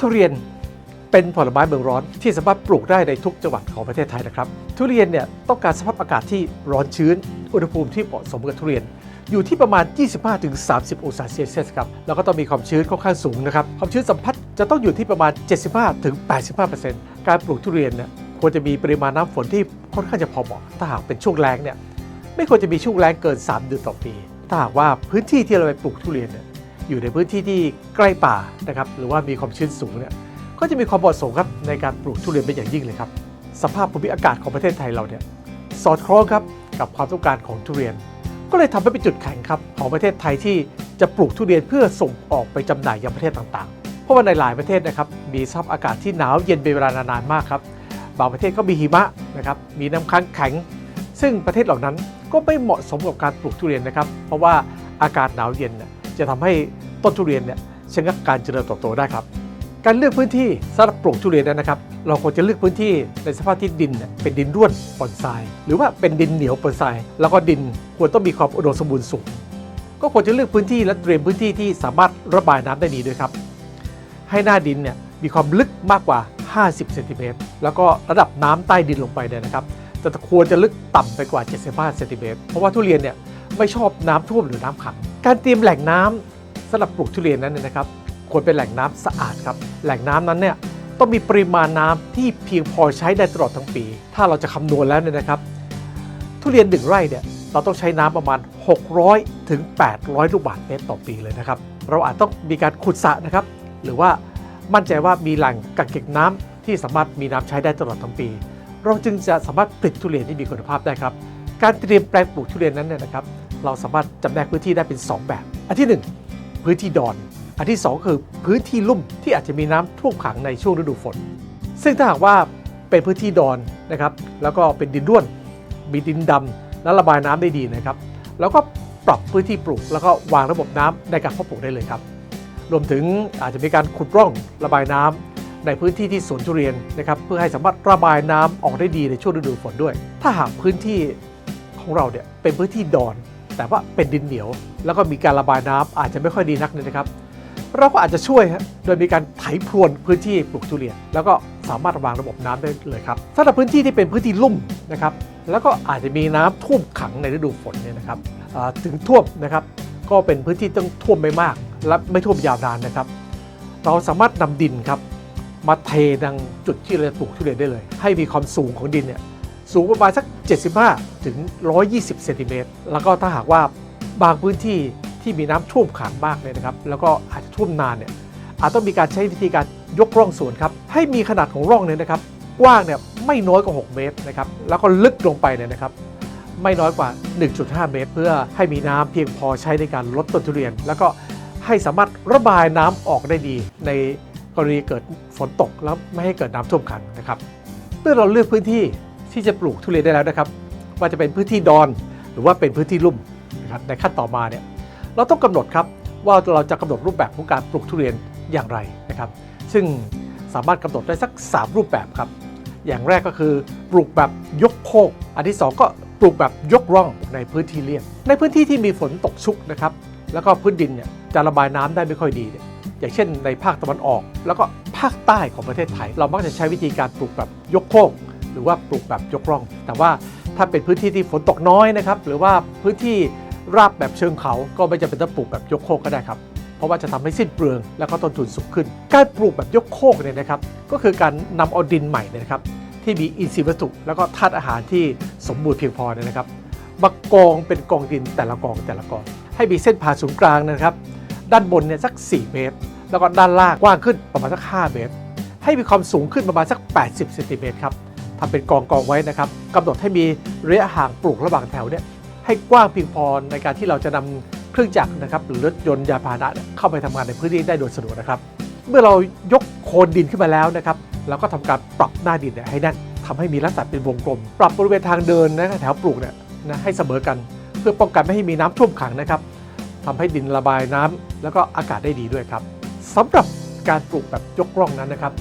ทุเรียนเป็นผลไม้เมืองร้อนที่สามารถปลูกได้ในทุกจังหวัดของประเทศไทยนะครับ ทุเรียนเนี่ยต้องการสภาพอากาศที่ร้อนชื้น อุณหภูมิที่เหมาะสมกับทุเรียน อยู่ที่ประมาณ 25-30 องศาเซลเซียสครับ แล้วก็ต้องมีความชื้นค่อนข้างสูงนะครับ ความชื้นสัมผัสจะต้องอยู่ที่ประมาณ 75-85%การปลูกทุเรียนเนี่ยควรจะมีปริมาณน้ำฝนที่ค่อนข้างจะพอเหมาะ ถ้าหากเป็นช่วงแล้งเนี่ยไม่ควรจะมีช่วงแล้งเกิน 3 เดือนต่อปี ถ้าหากว่าพื้นที่ที่เราไปปลูกทุเรียนเนี่ย อยู่ในพื้นที่ที่ใกล้ป่านะครับหรือว่ามีความชื้นสูงเนี่ยก็จะมีความเหมาะสมครับในการปลูกทุเรียนเป็นอย่างยิ่งเลยครับสภาพภูมิอากาศของประเทศไทยเราเนี่ยสอดคล้องครับกับความต้องการของทุเรียน ก็เลยทำให้เป็นจุดแข็งครับของประเทศไทยที่จะปลูกทุเรียนเพื่อส่งออกไปจำหน่ายยังประเทศต่างๆ เพราะว่าในหลายประเทศนะครับมีสภาพอากาศที่หนาวเย็นเป็นเวลานานๆมากครับบางประเทศก็มีหิมะนะครับมีน้ำค้างแข็ง ซึ่งประเทศเหล่านั้นก็ไม่เหมาะสมกับการปลูกทุเรียนนะครับ เพราะว่าอากาศหนาวเย็นเนี่ย จะทำให้ต้นทุเรียนเนี่ยชะงักการเจริญเติบโตได้ครับ การเลือกพื้นที่สำหรับปลูกทุเรียนนะครับ เราควรจะเลือกพื้นที่ในสภาพที่ดินเป็นดินร่วนปนทราย หรือว่าเป็นดินเหนียวปนทราย แล้วก็ดินควรต้องมีความอุดมสมบูรณ์สูงก็ควรจะเลือกพื้นที่และเตรียมพื้นที่ที่สามารถระบายน้ำได้ดีด้วยครับ ให้หน้าดินเนี่ยมีความลึกมากกว่า 50เซนติเมตรแล้วก็ระดับน้ำใต้ดินลงไปเนี่ยนะครับจะควรจะลึกต่ำไปกว่า 75เซนติเมตรเพราะว่าทุเรียนเนี่ยไม่ชอบน้ำท่วมหรือน้ำขัง การเตรียมแหล่งน้ำสำหรับปลูกทุเรียนนั้นเนยนะครับควรเป็นแหล่งน้ำสะอาดครับ แหล่งน้ำนั้นเนี่ยต้องมีปริมาณน้ำที่เพียงพอใช้ได้ตลอดทั้งปี ถ้าเราจะคำนวณแล้วเนี่ยนะครับ ทุเรียนหนึ่งไร่เนี่ยเราต้องใช้น้ำประมาณ 600 ถึง 800 ลูกบาศก์เมตรต่อปีเลยนะครับ เราอาจต้องมีการขุดสระนะครับ หรือว่ามั่นใจว่ามีแหล่งกักเก็บน้ำที่สามารถมีน้ำใช้ได้ตลอดทั้งปี เราจึงจะสามารถผลิตทุเรียนที่มีคุณภาพได้ครับ การเตรียมแปลงปลูกทุเรียนนั้นเนี่ยนะครับ เราสามารถจำแนกพื้นที่ได้เป็น 2 แบบ อันที่ 1 พื้นที่ดอน อันที่ 2 คือพื้นที่ลุ่มที่อาจจะมีน้ำท่วมขังในช่วงฤดูฝน ซึ่งถ้าหากว่าเป็นพื้นที่ดอนนะครับ แล้วก็เป็นดินร่วน มีดินดำและระบายน้ำได้ดีนะครับ แล้วก็ปรับพื้นที่ปลูก แล้วก็วางระบบน้ำในการเพาะปลูกได้เลยครับ รวมถึงอาจจะมีการขุดร่องระบายน้ำในพื้นที่ที่สวนทุเรียนนะครับ เพื่อให้สามารถระบายน้ำออกได้ดีในช่วงฤดูฝนด้วย ถ้าหากพื้นที่ของเราเนี่ยเป็นพื้นที่ดอน แต่ว่าเป็นดินเหนียว แล้วก็มีการระบายน้ำอาจจะไม่ค่อยดีนักเนี่ยนะครับ เราก็อาจจะช่วยโดยมีการไถพรวนพื้นที่ปลูกทุเรียน แล้วก็สามารถวางระบบน้ำได้เลยครับสำหรับพื้นที่ที่เป็นพื้นที่ลุ่มนะครับ แล้วก็อาจจะมีน้ำท่วมขังในฤดูฝนเนี่ยนะครับถึงท่วมนะครับ ก็เป็นพื้นที่ต้องท่วมไม่มาก และไม่ท่วมยาวนานนะครับ เราสามารถนำดินครับมาเทดังจุดที่เราจะปลูกทุเรียนได้เลย ให้มีความสูงของดินเนี่ย สูงประมาณสัก 75 ถึง 120 เซนติเมตร แล้วก็ถ้าหากว่าบางพื้นที่ที่มีน้ำท่วมขังมากเลยนะครับ แล้วก็อาจจะท่วมนานเนี่ย อาจต้องมีการใช้วิธีการยกร่องสวนครับ ให้มีขนาดของร่องเนี่ยนะครับ กว้างเนี่ยไม่น้อยกว่า 6 เมตรนะครับ แล้วก็ลึกลงไปเนี่ยนะครับ ไม่น้อยกว่า 1.5 เมตร เพื่อให้มีน้ำเพียงพอใช้ในการลดต้นทุเรียน แล้วก็ให้สามารถระบายน้ำออกได้ดี ในกรณีเกิดฝนตกแล้วไม่ให้เกิดน้ำท่วมขังนะครับ เมื่อเราเลือกพื้นที่ ที่จะปลูกทุเรียนได้แล้วนะครับ ว่าจะเป็นพื้นที่ดอนหรือว่าเป็นพื้นที่ลุ่มนะครับในขั้นต่อมาเนี่ยเราต้องกำหนดครับว่าเราจะกำหนดรูปแบบของการปลูกทุเรียนอย่างไรนะครับ ซึ่งสามารถกำหนดได้สัก 3 รูปแบบครับ อย่างแรกก็คือปลูกแบบยกโคก อันที่ 2 ก็ปลูกแบบยกร่องในพื้นที่เลี่ยงในพื้นที่ที่มีฝนตกชุกนะครับ แล้วก็พื้นดินเนี่ยจะระบายน้ำได้ไม่ค่อยดีเนี่ยอย่างเช่นในภาคตะวันออก แล้วก็ภาคใต้ของประเทศไทย เรามักจะใช้วิธีการปลูกแบบยกโคก หรือว่าปลูกแบบยกร่อง แต่ว่าถ้าเป็นพื้นที่ที่ฝนตกน้อยนะครับ หรือว่าพื้นที่ราบแบบเชิงเขาก็ไม่จำเป็นต้องปลูกแบบยกโคกก็ได้ครับ เพราะว่าจะทำให้สิ้นเปลืองและก็ต้นทุนสูงขึ้น การปลูกแบบยกโคกเนี่ยนะครับ ก็คือการนำเอาดินใหม่เนี่ยนะครับ ที่มีอินทรีย์วัตถุแล้วก็ธาตุอาหารที่สมบูรณ์เพียงพอเนี่ยนะครับมากองเป็นกองดินแต่ละกองแต่ละกอง ให้มีเส้นผ่าศูนย์กลางนะครับ ด้านบนเนี่ยสัก 4 เมตร แล้วก็ด้านล่างกว้างขึ้นประมาณสัก 5 เมตร ให้มีความสูงขึ้นประมาณสัก 80เซนติเมตรครับ ทำเป็นกองกองไว้นะครับกำหนดให้มีระยะห่างปลูกระหว่างแถวเนี่ยให้กว้างเพียงพอในการที่เราจะนำเครื่องจักรนะครับหรือรถยนต์ยานพาหนะเข้าไปทำงานในพื้นที่ได้โดยสะดวกนะครับ เมื่อเรายกโคนดินขึ้นมาแล้วนะครับเราก็ทำการปรับหน้าดินเนี่ยให้แน่นทำให้มีลักษณะเป็นวงกลม ปรับบริเวณทางเดินนะแถวปลูกเนี่ยนะให้เสมอกัน เพื่อป้องกันไม่ให้มีน้ำท่วมขังนะครับทำให้ดินระบายน้ำแล้วก็อากาศได้ดีด้วยครับสำหรับการปลูกแบบยกร่องนั้นนะครับ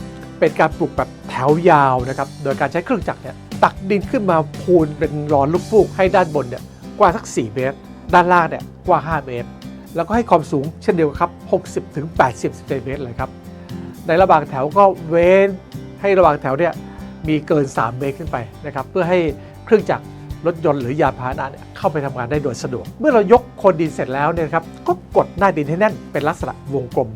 เป็นการปลูกแบบแถวยาวนะครับ โดยการใช้เครื่องจักรเนี่ยตักดินขึ้นมาพูนเป็นรอนลูกฟูกให้ด้านบนเนี่ยกว้างสัก 4 เมตร ด้านล่างเนี่ยกว้าง 5 เมตร แล้วก็ให้ความสูงเช่นเดียวกันครับ 60 ถึง 80เซนติเมตรเลยครับ ในระหว่างแถวก็เว้นให้ระหว่างแถวเนี่ยมีเกิน 3 เมตรขึ้นไปนะครับเพื่อให้เครื่องจักรรถยนต์หรือยานพาหนะเนี่ยเข้าไปทำงานได้โดยสะดวก เมื่อเรายกคนดินเสร็จแล้วเนี่ยครับก็กดหน้าดินให้แน่นเป็นลักษณะวงกลม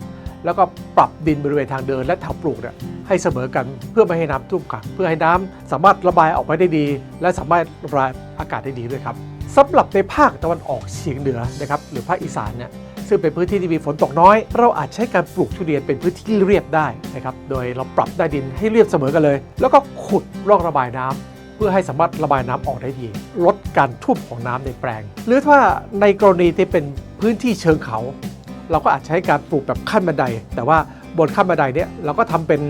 แล้วก็ปรับดินบริเวณทางเดินและแถวปลูกเนี่ยให้เสมอกันเพื่อไม่ให้น้ำท่วมขังเพื่อให้น้ำสามารถระบายออกไปได้ดี และสามารถระบายอากาศได้ดีด้วยครับสำหรับในภาคตะวันออกเฉียงเหนือนะครับหรือภาคอีสานเนี่ยซึ่งเป็นพื้นที่ที่มีฝนตกน้อย เราอาจใช้การปลูกทุเรียนเป็นพื้นที่เรียบได้นะครับโดยเราปรับได้ดินให้เรียบเสมอกันเลย แล้วก็ขุดร่องระบายน้ำเพื่อให้สามารถระบายน้ำออกได้ดี ลดการท่วมของน้ำในแปลง หรือถ้าในกรณีที่เป็นพื้นที่เชิงเขา เราก็อาจใช้การปลูกแบบขั้นบันได แต่ว่าบนขั้นบันไดเนี่ยเราก็ทำเป็น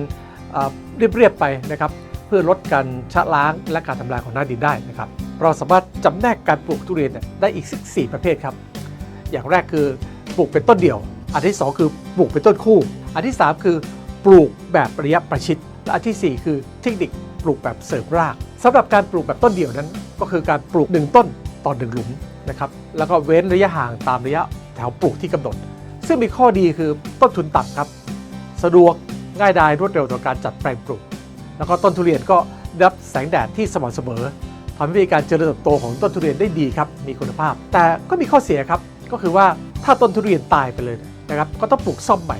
เรียบๆไปนะครับ เพื่อลดการชะล้างและการทำลายของหน้าดินได้นะครับเราสามารถจำแนกการปลูกทุเรียนได้อีกสักสี่ประเภทครับ อย่างแรกคือปลูกเป็นต้นเดี่ยว อันที่สองคือปลูกเป็นต้นคู่ อันที่สามคือปลูกแบบระยะประชิด และอันที่สี่คือเทคนิคปลูกแบบเสริมรากสำหรับการปลูกแบบต้นเดี่ยวนั้น ก็คือการปลูกหนึ่งต้นต่อหนึ่งหลุมนะครับ แล้วก็เว้นระยะห่างตามระยะแถวปลูกที่กำหนด ซึ่งมีข้อดีคือต้นทุนต่ำครับ สะดวกง่ายดายรวดเร็วต่อการจัดแปลงปลูก แล้วก็ต้นทุเรียนก็รับแสงแดดที่สม่ำเสมอทำให้มีการเจริญเติบโตของต้นทุเรียนได้ดีครับมีคุณภาพ แต่ก็มีข้อเสียครับก็คือว่าถ้าต้นทุเรียนตายไปเลยนะครับก็ต้องปลูกซ่อมใหม่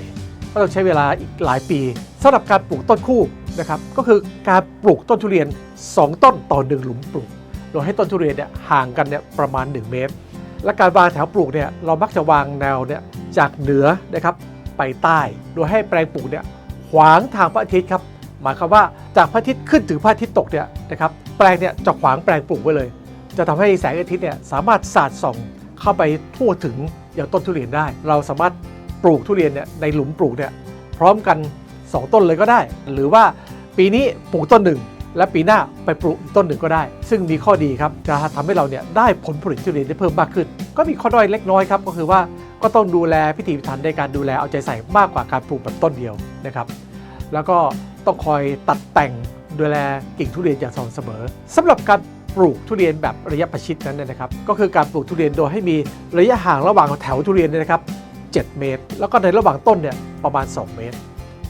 ก็ต้องใช้เวลาอีกหลายปีสำหรับการปลูกต้นคู่นะครับก็คือการปลูกต้นทุเรียน 2 ต้นต่อหนึ่งหลุมปลูกโดยให้ต้นทุเรียนเนี่ยห่างกันเนี่ยประมาณ 1 เมตร และการวางแถวปลูกเนี่ยเรามักจะวางแนวเนี่ยจากเหนือนะครับไปใต้ โดยให้แปลงปลูกเนี่ยขวางทางพระอาทิตย์ครับหมายความว่าจากพระอาทิตย์ขึ้นถึงพระอาทิตย์ตกเนี่ยนะครับแปลงเนี่ยจะขวางแปลงปลูกไว้เลย จะทำให้แสงอาทิตย์เนี่ยสามารถสาดส่องเข้าไปทั่วถึงอย่างต้นทุเรียนได้ เราสามารถปลูกทุเรียนเนี่ยในหลุมปลูกเนี่ยพร้อมกัน 2 ต้นเลยก็ได้ หรือว่าปีนี้ปลูกต้นหนึ่ง และปีหน้าไปปลูกอีกต้นหนึ่งก็ได้ ซึ่งมีข้อดีครับจะทำให้เราเนี่ยได้ผลผลิตทุเรียนได้เพิ่มมากขึ้น ก็มีข้อด้อยเล็กน้อยครับก็คือว่าก็ต้องดูแลพิถีพิถันในการดูแลเอาใจใส่มากกว่าการปลูกแบบต้นเดียวนะครับ แล้วก็ต้องคอยตัดแต่งดูแลกิ่งทุเรียนอย่างสม่ำเสมอสำหรับการปลูกทุเรียนแบบระยะประชิดนั้นนะครับ ก็คือการปลูกทุเรียนโดยให้มีระยะห่างระหว่างแถวทุเรียนนยนะครับ 7 เมตร แล้วก็ในระหว่างต้นเนี่ยประมาณ 2 เมตร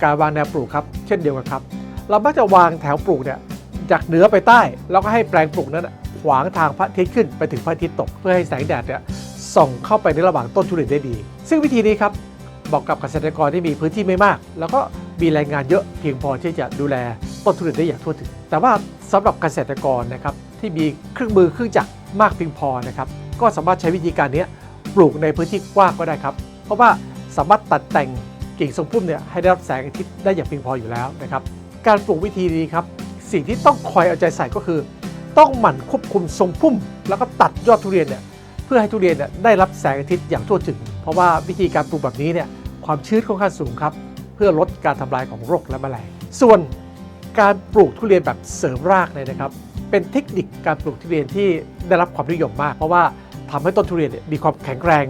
การวางแนวปลูกครับ เช่นเดียวกันครับ เรามักจะวางแถวปลูกเนี่ย จากเหนือไปใต้ แล้วก็ให้แปลงปลูกนั้นขวางทางพระอาทิตย์ขึ้นไปถึงพระอาทิตย์ตก เพื่อให้แสงแดดเนี่ยส่องเข้าไปในระหว่างต้นทุเรียนได้ดี ซึ่งวิธีนี้ครับเหมาะกับเกษตรกรที่มีพื้นที่ไม่มาก แล้วก็มีแรงงานเยอะเพียงพอที่จะดูแลต้นทุเรียนได้อย่างทั่วถึง แต่ว่าสำหรับเกษตรกรนะครับที่มีเครื่องมือเครื่องจักรมากเพียงพอนะครับก็สามารถใช้วิธีการนี้ปลูกในพื้นที่กว้างก็ได้ครับ เพราะว่าสามารถตัดแต่งกิ่งทรงพุ่มเนี่ยให้ได้รับแสงอาทิตย์ได้อย่างเพียงพออยู่แล้วนะครับ การปลูกวิธีนี้ครับ สิ่งที่ต้องคอยเอาใจใส่ก็คือ ต้องหมั่นควบคุมทรงพุ่ม แล้วก็ตัดยอดทุเรียนเนี่ยเพื่อให้ทุเรียนเนี่ยได้รับแสงอาทิตย์อย่างทั่วถึง เพราะว่าวิธีการปลูกแบบนี้เนี่ยความชื้นค่อนข้างสูงครับ เพื่อลดการทำลายของโรคและแมลงส่วนการปลูกทุเรียนแบบเสริมรากเนี่ยนะครับ เป็นเทคนิคการปลูกทุเรียนที่ได้รับความนิยมมาก เพราะว่าทำให้ต้นทุเรียนเนี่ยมีความแข็งแรง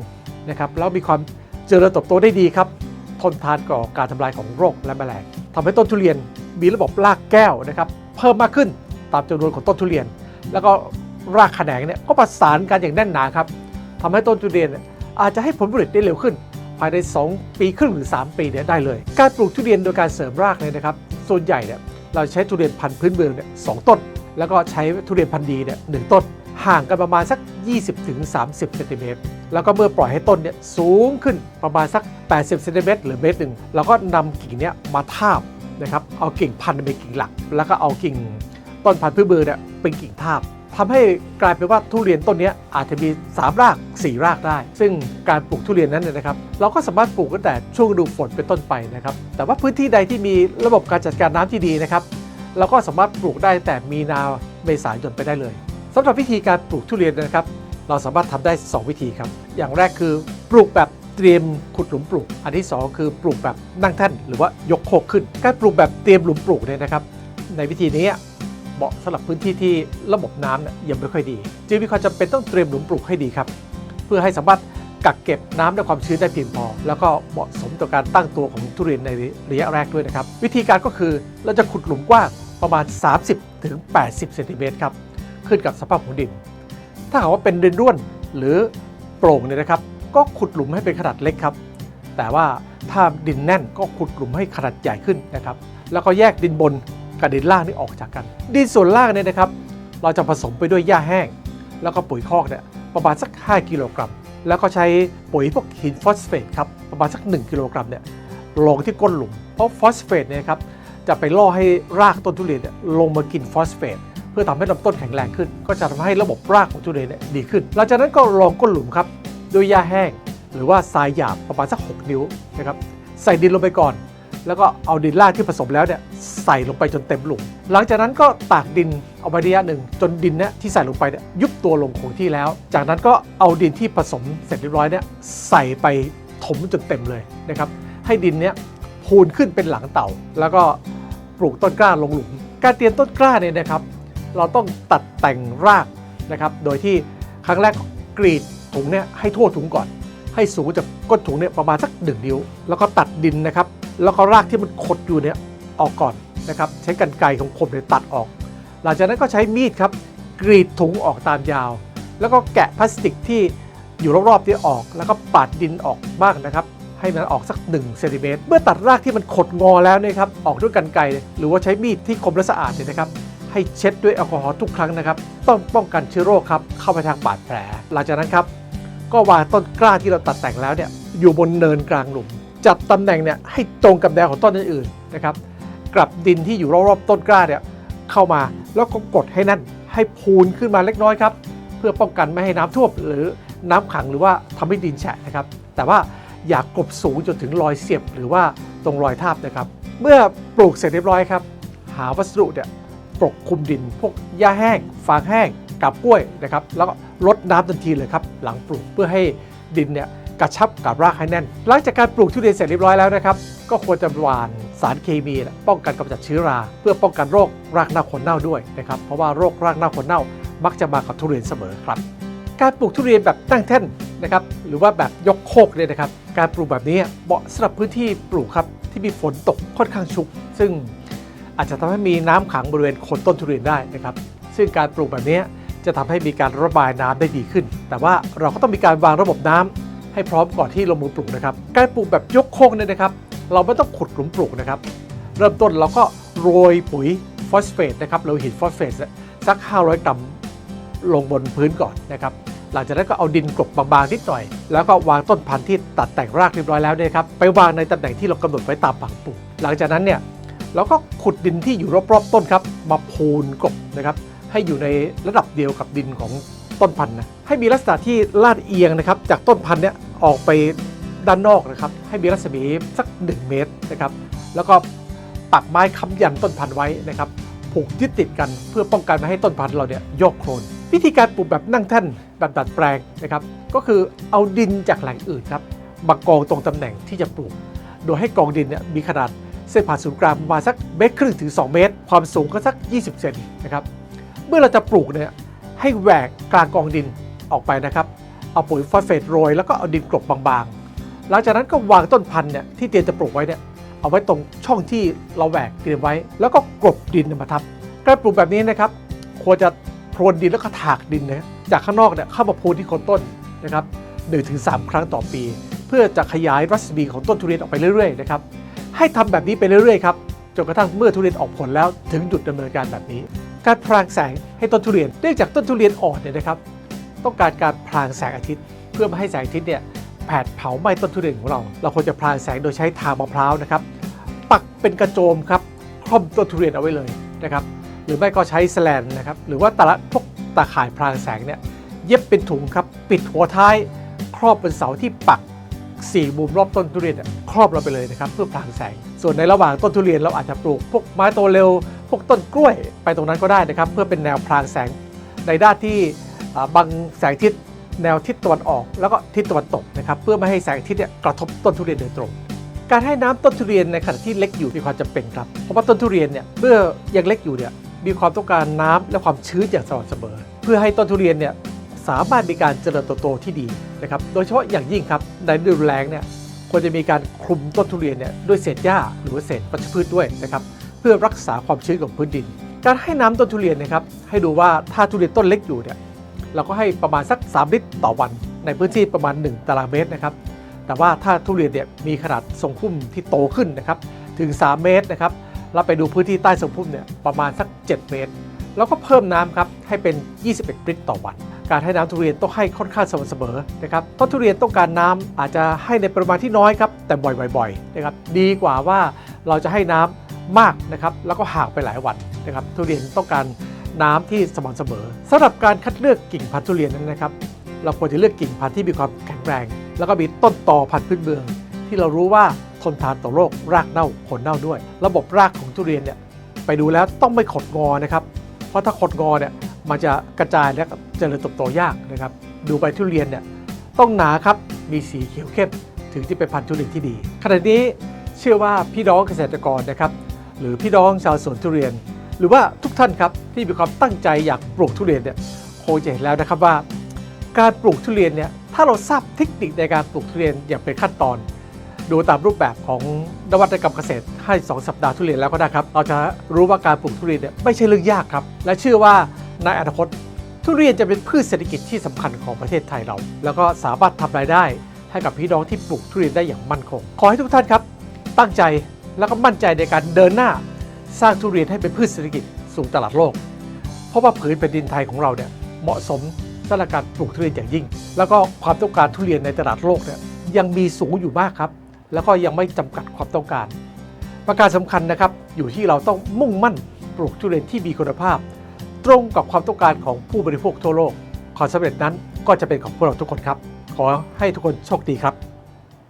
นะครับแล้วมีความเจริญเติบโตได้ดีครับ ทนทานต่อการทำลายของโรคและแมลงทำให้ต้นทุเรียนมีระบบรากแก้วนะครับ เพิ่มมากขึ้นตามจำนวนของต้นทุเรียน แล้วก็รากแขนงเนี่ยก็ประสานกันอย่างแน่นหนาครับทำให้ต้นทุเรียนอาจจะให้ผลผลิตได้เร็วขึ้น ภายใน 2 ปีครึ่งหรือ 3 ปีเนี่ยได้เลย การปลูกทุเรียนโดยการเสริมรากเนี่ยนะครับส่วนใหญ่เนี่ยเราใช้ทุเรียนพันธุ์พื้นเมืองเนี่ยสองต้น แล้วก็ใช้ทุเรียนพันธุ์ดีเนี่ยหนึ่งต้น ห่างกันประมาณสัก 20-30เซนติเมตรแล้วก็เมื่อปล่อยให้ต้นเนี่ยสูงขึ้นประมาณสัก 80เซนติเมตรหรือเมตรหนึ่งเราก็นำกิ่งเนี้ยมาทาบ นะครับเอากิ่งพันธุ์เป็นกิ่งหลัก แล้วก็เอากิ่งต้นพันธุ์พื้นเมืองเนี่ยเป็นกิ่งทาบทำให้กลายเป็นว่าทุเรียนต้นนี้อาจจะมี 3 ราก 4 รากได้ ซึ่งการปลูกทุเรียนนั้นนะครับ เราก็สามารถปลูกตั้งแต่ช่วงฤดูฝนเป็นต้นไปนะครับ แต่ว่าพื้นที่ใดที่มีระบบการจัดการน้ำที่ดีนะครับ เราก็สามารถปลูกได้แต่มีนาเมษายนไปได้เลยสำหรับวิธีการปลูกทุเรียนนะครับ เราสามารถทำได้ 2 วิธีครับ อย่างแรกคือปลูกแบบ เตรียมขุดหลุมปลูก อันที่ 2 คือปลูกแบบนั่งแท่นหรือว่ายกโคกขึ้น การปลูกแบบเตรียมหลุมปลูกเนี่ยนะครับ ในวิธีนี้เหมาะสำหรับพื้นที่ที่ระบบน้ำยังไม่ค่อยดี จึงมีความจำเป็นต้องเตรียมหลุมปลูกให้ดีครับ เพื่อให้สามารถกักเก็บน้ำและความชื้นได้เพียงพอ แล้วก็เหมาะสมต่อการตั้งตัวของทุเรียนในระยะแรกด้วยนะครับ วิธีการก็คือเราจะขุดหลุมกว้างประมาณ 30ถึง80เซนติเมตรครับขึ้นกับสภาพของดิน ถ้าหากว่าเป็นดินร่วนหรือโปร่งเนี่ยนะครับ ก็ขุดหลุมให้เป็นขนาดเล็กครับ แต่ว่าถ้าดินแน่นก็ขุดหลุมให้ขนาดใหญ่ขึ้นนะครับ แล้วก็แยกดินบนกับดินล่างนี่ออกจากกัน ดินส่วนล่างเนี่ยนะครับ เราจะผสมไปด้วยหญ้าแห้ง แล้วก็ปุ๋ยคอกเนี่ยประมาณสัก 5 กิโลกรัม แล้วก็ใช้ปุ๋ยพวกหินฟอสเฟตครับประมาณสัก 1 กิโลกรัมเนี่ยลงที่ก้นหลุม เพราะฟอสเฟตเนี่ยครับจะไปล่อให้รากต้นทุเรียนเนี่ยลงมากินฟอสเฟตเพื่อทำให้ลำต้นแข็งแรงขึ้น ก็จะทำให้ระบบรากของทุเรียนเนี่ยดีขึ้น หลังจากนั้นก็รองก้นหลุมครับ ด้วยหญ้าแห้ง หรือว่าทรายหยาบประมาณสัก 6 นิ้วนะครับใส่ดินลงไปก่อน แล้วก็เอาดินล่างที่ผสมแล้วเนี่ยใส่ลงไปจนเต็มหลุมหลังจากนั้นก็ตากดินเอาไประยะหนึ่ง จนดินเนี่ยที่ใส่ลงไปเนี่ยยุบตัวลงคงที่แล้ว จากนั้นก็เอาดินที่ผสมเสร็จเรียบร้อยเนี่ยใส่ไปถมจนเต็มเลยนะครับให้ดินเนี่ยพูนขึ้นเป็นหลังเต่า แล้วก็ปลูกต้นกล้าลงหลุม การเตรียมต้นกล้าเนี่ยนะครับ เราต้องตัดแต่งรากนะครับ โดยที่ครั้งแรกกรีด ถุงเนี่ยให้ทั่วถุงก่อน ให้สูงจากก้นถุงเนี่ยประมาณสักหนึ่งนิ้ว แล้วก็ตัดดินนะครับ แล้วก็รากที่มันขดอยู่เนี่ยออกก่อนนะครับใช้กรรไกรของคมเนี่ยตัดออก หลังจากนั้นก็ใช้มีดครับกรีดถุงออกตามยาว แล้วก็แกะพลาสติกที่อยู่รอบๆที่ออก แล้วก็ปาดดินออกบ้างนะครับให้มันออกสัก1เซนติเมตรเมื่อตัดรากที่มันขดงอแล้วเนี่ยครับออกด้วยกรรไกรหรือว่าใช้มีดที่คมและสะอาดเนี่ยนะครับ ให้เช็ดด้วยแอลกอฮอล์ทุกครั้งนะครับต้องป้องกันเชื้อโรคครับเข้าไปทางบาดแผล หลังจากนั้นครับก็วางต้นกล้าที่เราตัดแต่งแล้วเนี่ยอยู่บนเนินกลางหลุม จัดตำแหน่งเนี่ยให้ตรงกับแนวของต้นอื่นๆนะครับกลับดินที่อยู่รอบๆต้นกล้าเนี่ยเข้ามาแล้วก็กดให้นั่นให้พูนขึ้นมาเล็กน้อยครับเพื่อป้องกันไม่ให้น้ำท่วมหรือน้ำขังหรือว่าทำให้ดินแฉะนะครับ แต่ว่าอย่ากกบสูงจนถึงรอยเสียบหรือว่าตรงรอยทาบนะครับ เมื่อปลูกเสร็จเรียบร้อยครับ หาวัสดุเนี่ย ปกคลุมดิน พวกหญ้าแห้ง ฟางแห้งกับกล้วยนะครับ แล้วก็ลดน้ำทันทีเลยครับ หลังปลูกเพื่อให้ดินเนี่ยกระชับกับรากให้แน่น หลังจากการปลูกทุเรียนเสร็จเรียบร้อยแล้วนะครับ ก็ควรจะหว่านสารเคมี ป้องกันกำจัดเชื้อรา เพื่อป้องกันโรครากเน่าคนเน่าด้วยนะครับ เพราะว่าโรครากเน่าคนเน่า มักจะมากับทุเรียนเสมอครับ การปลูกทุเรียนแบบตั้งแท่นนะครับ หรือว่าแบบยกโคกเนี่ยนะครับ การปลูกแบบนี้เหมาะสำหรับพื้นที่ปลูกครับที่มีฝนตกค่อนข้างชุก ซึ่ง อาจจะทำให้มีน้ำขังบริเวณโคนต้นทุเรียนได้นะครับ ซึ่งการปลูกแบบนี้จะทำให้มีการระบายน้ำได้ดีขึ้น แต่ว่าเราก็ต้องมีการวางระบบน้ำให้พร้อมก่อนที่ลงมือปลูกนะครับ การปลูกแบบยกโคกเนี่ยนะครับ เราไม่ต้องขุดหลุมปลูกนะครับ เริ่มต้นเราก็โรยปุ๋ยฟอสเฟตนะครับเราหินฟอสเฟตสัก 500 กรัมลงบนพื้นก่อนนะครับ หลังจากนั้นก็เอาดินกลบบางๆนิดหน่อย แล้วก็วางต้นพันธุ์ที่ตัดแต่งรากเรียบร้อยแล้วเนี่ยครับ ไปวางในตำแหน่งที่เรากำหนดไว้ตามผังปลูก หลังจากนั้นเนี่ย เราก็ขุดดินที่อยู่รอบๆต้นครับ มาพูนกบนะครับ ให้อยู่ในระดับเดียวกับดินของต้นพันธุ์นะให้มีลักษณะที่ลาดเอียงนะครับ จากต้นพันธุ์เนี่ยออกไปด้านนอกนะครับ ให้มีรัศมีสัก 1 เมตรนะครับ แล้วก็ปักไม้ค้ำยันต้นพันธุ์ไว้นะครับผูกยึดติดกันเพื่อป้องกันไม่ให้ต้นพันธุ์เราเนี่ยโยกโคลนวิธีการปลูกแบบนั่งแท่นแบบดัดแปลงนะครับ ก็คือเอาดินจากแหล่งอื่นครับมากองตรงตำแหน่งที่จะปลูก โดยให้กองดินเนี่ยมีขนาด เส้นผ่าศูนย์กลางประมาณสักเมตรครึ่งถึง 2 เมตร ความสูงก็สัก 20 เซนนะครับ เมื่อเราจะปลูกเนี่ยให้แหวกกลางกองดินออกไปนะครับ เอาปุ๋ยฟอสเฟตโรย แล้วก็เอาดินกลบบางๆ หลังจากนั้นก็วางต้นพันธุ์เนี่ยที่เตรียมจะปลูกไว้เนี่ยเอาไว้ตรงช่องที่เราแหวกเตรียมไว้ แล้วก็กลบดินมาทับ การปลูกแบบนี้นะครับ ควรจะพรวนดินแล้วก็ถากดินนะจากข้างนอกเนี่ยเข้ามาพูนที่โคนต้นนะครับหนึ่งถึงสามครั้งต่อปี เพื่อจะขยายรัศมีของต้นทุเรียนออกไปเรื่อยๆนะครับ ให้ทำแบบนี้ไปเรื่อยๆครับจนกระทั่งเมื่อทุเรียนออกผลแล้วถึงหยุดดำเนินการแบบนี้ การพรางแสงให้ต้นทุเรียนเนื่องจากต้นทุเรียนอ่อนเนี่ยนะครับ ต้องการการพรางแสงอาทิตย์ เพื่อไม่ให้แสงอาทิตย์เนี่ยแผดเผาไหม้ต้นทุเรียนของเรา เราควรจะพรางแสงโดยใช้ทางมะพร้าวนะครับ ปักเป็นกระโจมครับคล่อมต้นทุเรียนเอาไว้เลยนะครับ หรือไม่ก็ใช้แสแลนนะครับ หรือว่าตะละพวกตาข่ายพรางแสงเนี่ยเย็บเป็นถุงครับ ปิดหัวท้าย ครอบเป็นเสาที่ปัก สี่มุมรอบต้นทุเรียนครอบเราไปเลยนะครับเพื่อพรางแสง ส่วนในระหว่างต้นทุเรียนเราอาจจะปลูกพวกไม้โตเร็ว พวกต้นกล้วยไปตรงนั้นก็ได้นะครับ เพื่อเป็นแนวพรางแสงในด้านที่อ่าบังแสงอาทิศแนวทิศตะวันออก แล้วก็ทิศตะวันตกนะครับเพื่อไม่ให้แสงอาทิตย์เนี่ยกระทบต้นทุเรียนโดยตรง การให้น้ำต้นทุเรียนในขณะที่เล็กอยู่มีความจำเป็นครับเพราะว่าต้นทุเรียนเนี่ยเมื่อยังเล็กอยู่เนี่ยมีความต้องการน้ำและความชื้นอย่างสม่ำเสมอ เพื่อให้ต้นทุเรียนเนี่ย สามารถมีการเจริญเติบโตที่ดีนะครับ โดยเฉพาะอย่างยิ่งครับในฤดูแล้งเนี่ยควรจะมีการคลุมต้นทุเรียนเนี่ยด้วยเศษหญ้าหรือว่าเศษวัชพืชด้วยนะครับเพื่อรักษาความชื้นของพื้นดิน การให้น้ำต้นทุเรียนนะครับให้ดูว่าถ้าทุเรียนต้นเล็กอยู่เนี่ยเราก็ให้ประมาณสัก 3 ลิตรต่อวัน ในพื้นที่ประมาณ 1 ตารางเมตรนะครับแต่ว่าถ้าทุเรียนเนี่ยมีขนาดทรงพุ่มที่โตขึ้นนะครับถึง 3 เมตรนะครับเราไปดูพื้นที่ใต้ทรงพุ่มเนี่ยประมาณสัก 7 เมตร แล้วก็เพิ่มน้ำครับให้เป็น 21 ลิตรต่อวัน การให้น้ำทุเรียนต้องให้ค่อนข้างสม่ำเสมอนะครับต้นทุเรียนต้องการน้ำอาจจะให้ในปริมาณที่น้อยครับแต่บ่อยๆนะครับดีกว่าว่าเราจะให้น้ำมากนะครับแล้วก็ห่างไปหลายวันนะครับทุเรียนต้องการน้ำที่สม่ำเสมอสำหรับการคัดเลือกกิ่งพันธุ์ทุเรียนนั้นนะครับ เราควรจะเลือกกิ่งพันธุ์ที่มีความแข็งแรง แล้วก็มีต้นตอพันธุ์พื้นเมือง ที่เรารู้ว่าทนทานต่อโรครากเน่าผลเน่าด้วย ระบบรากของทุเรียนเนี่ยไปดูแล้วต้องไม่ขดงอนะครับเพราะถ้าขดงอเนี่ย มันจะกระจายและเจริญเติบโตยากนะครับ ดูใบทุเรียนเนี่ยต้องหนาครับมีสีเขียวเข้มถึงจะเป็นพันธุ์ทุเรียนที่ดี ขณะนี้เชื่อว่าพี่น้องเกษตรกรนะครับ หรือพี่น้องชาวสวนทุเรียน หรือว่าทุกท่านครับที่มีความตั้งใจอยากปลูกทุเรียนเนี่ยคงจะเห็นแล้วนะครับว่า การปลูกทุเรียนเนี่ยถ้าเราทราบเทคนิคในการปลูกทุเรียนอย่างเป็นขั้นตอน ดูตามรูปแบบของนวัตกรรมเกษตรให้ 2 สัปดาห์ทุเรียนแล้วก็ได้ครับเราจะรู้ว่าการปลูกทุเรียนเนี่ยไม่ใช่เรื่องยากครับ และเชื่อว่า ในอนาคต ทุเรียนจะเป็นพืชเศรษฐกิจที่สำคัญของประเทศไทยเรา แล้วก็สามารถทำรายได้ ให้กับพี่น้องที่ปลูกทุเรียนได้อย่างมั่นคง ขอให้ทุกท่านครับ ตั้งใจแล้วก็มั่นใจในการเดินหน้า สร้างทุเรียนให้เป็นพืชเศรษฐกิจสู่ตลาดโลก เพราะว่าผืนแผ่นดินไทยของเราเนี่ยเหมาะสมสำหรับการปลูกทุเรียนอย่างยิ่ง แล้วก็ความต้องการทุเรียนในตลาดโลกเนี่ยยังมีสูงอยู่มากครับ แล้วก็ยังไม่จำกัดความต้องการ ประการสำคัญนะครับอยู่ที่เราต้องมุ่งมั่นปลูกทุเรียนที่มีคุณภาพ ตรงกับความต้องการของผู้บริโภคทั่วโลกความสำเร็จนั้นก็จะเป็นของพวกเราทุกคนครับ ขอให้ทุกคนโชคดีครับ